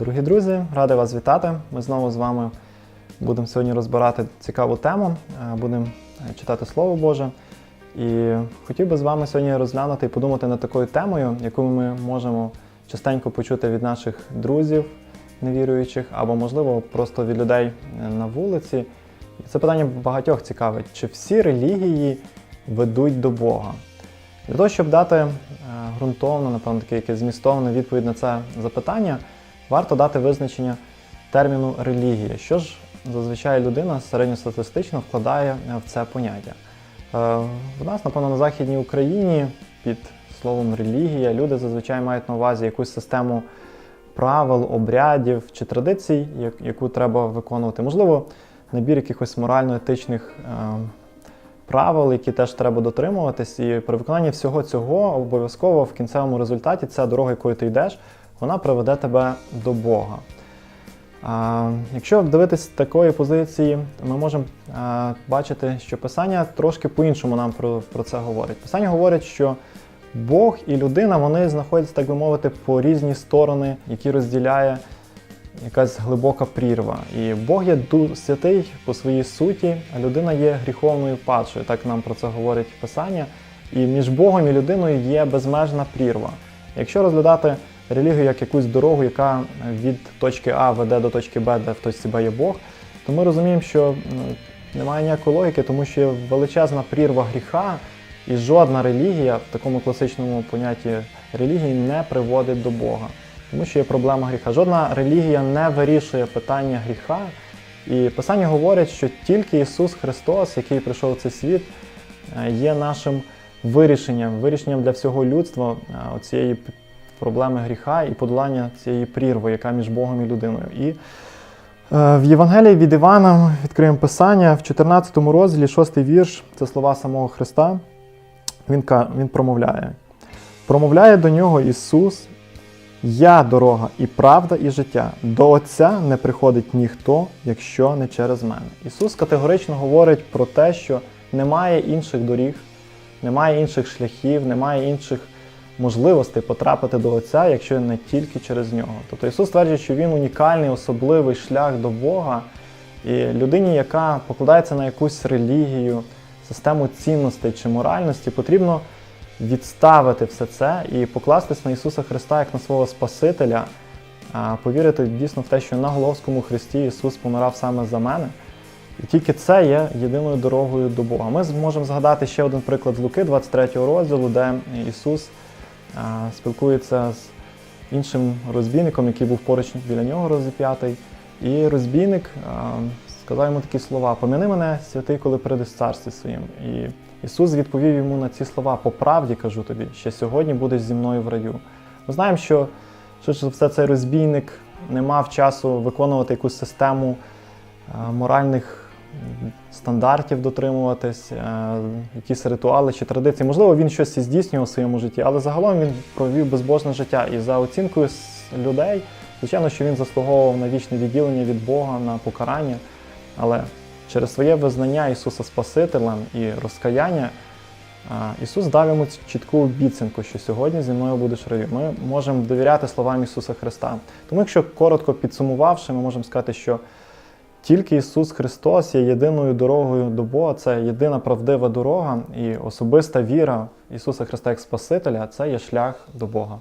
Дорогі друзі, радий вас вітати. Ми знову з вами будемо сьогодні розбирати цікаву тему, е, будемо е, читати Слово Боже. І хотів би з вами сьогодні розглянути і подумати над такою темою, яку ми можемо частенько почути від наших друзів невіруючих, або, можливо, просто від людей е, на вулиці. Це питання багатьох цікавить, чи всі релігії ведуть до Бога? Для того, щоб дати ґрунтовну, напевно, таке якесь змістовну відповідь на це запитання, варто дати визначення терміну релігія. Що ж зазвичай людина середньостатистично вкладає в це поняття? Е, У нас, напевно, на Західній Україні під словом релігія люди зазвичай мають на увазі якусь систему правил, обрядів чи традицій, яку треба виконувати. Можливо, набір якихось морально-етичних е, правил, які теж треба дотримуватись. І при виконанні всього цього обов'язково в кінцевому результаті ця дорога, якою ти йдеш, вона приведе тебе до Бога. А, якщо дивитись такої позиції, ми можемо а, бачити, що Писання трошки по-іншому нам про, про це говорить. Писання говорить, що Бог і людина вони знаходяться, так би мовити, по різні сторони, які розділяє якась глибока прірва. І Бог є святий по своїй суті, а людина є гріховною падшою. Так нам про це говорить Писання. І між Богом і людиною є безмежна прірва. Якщо розглядати релігію як якусь дорогу, яка від точки А веде до точки Б, де в точці Б є Бог, то ми розуміємо, що немає ніякої логіки, тому що є величезна прірва гріха, і жодна релігія в такому класичному понятті релігії не приводить до Бога. Тому що є проблема гріха. Жодна релігія не вирішує питання гріха. І Писання говорить, що тільки Ісус Христос, який прийшов в цей світ, е, є нашим вирішенням, вирішенням для всього людства е, цієї проблеми гріха і подолання цієї прірви, яка між Богом і людиною. І е, в Євангелії від Івана відкриємо Писання в 14 розділі, 6 вірш, це слова самого Христа. Він, він промовляє. Промовляє до нього Ісус, я дорога і правда, і життя. До Отця не приходить ніхто, якщо не через мене. Ісус категорично говорить про те, що немає інших доріг, немає інших шляхів, немає інших можливостей потрапити до Отця, якщо не тільки через нього. Тобто Ісус стверджує, що Він унікальний, особливий шлях до Бога. І людині, яка покладається на якусь релігію, систему цінностей чи моральності, потрібно відставити все це і покластись на Ісуса Христа як на свого Спасителя, повірити дійсно в те, що на Головському Христі Ісус помирав саме за мене. І тільки це є єдиною дорогою до Бога. Ми зможемо згадати ще один приклад з Луки, 23 розділу, де Ісус спілкується з іншим розбійником, який був поруч біля нього розіп'ятий. І розбійник сказав йому такі слова: Помяни мене, святий, коли прийдеш царстві своїм. І Ісус відповів йому на ці слова: По правді кажу тобі, ще сьогодні будеш зі мною в раю. Ми знаємо, що за все цей розбійник не мав часу виконувати якусь систему моральних стандартів дотримуватись, е, якісь ритуали чи традиції. Можливо, він щось і здійснював у своєму житті, але загалом він провів безбожне життя. І за оцінкою людей, звичайно, що він заслуговував на вічне відділення від Бога, на покарання. Але через своє визнання Ісуса Спасителем і розкаяння Ісус дав йому чітку обіцянку, що сьогодні зі мною будеш раю. Ми можемо довіряти словам Ісуса Христа. Тому, якщо коротко підсумувавши, ми можемо сказати, що тільки Ісус Христос є єдиною дорогою до Бога, це єдина правдива дорога, і особиста віра Ісуса Христа як Спасителя це є шлях до Бога.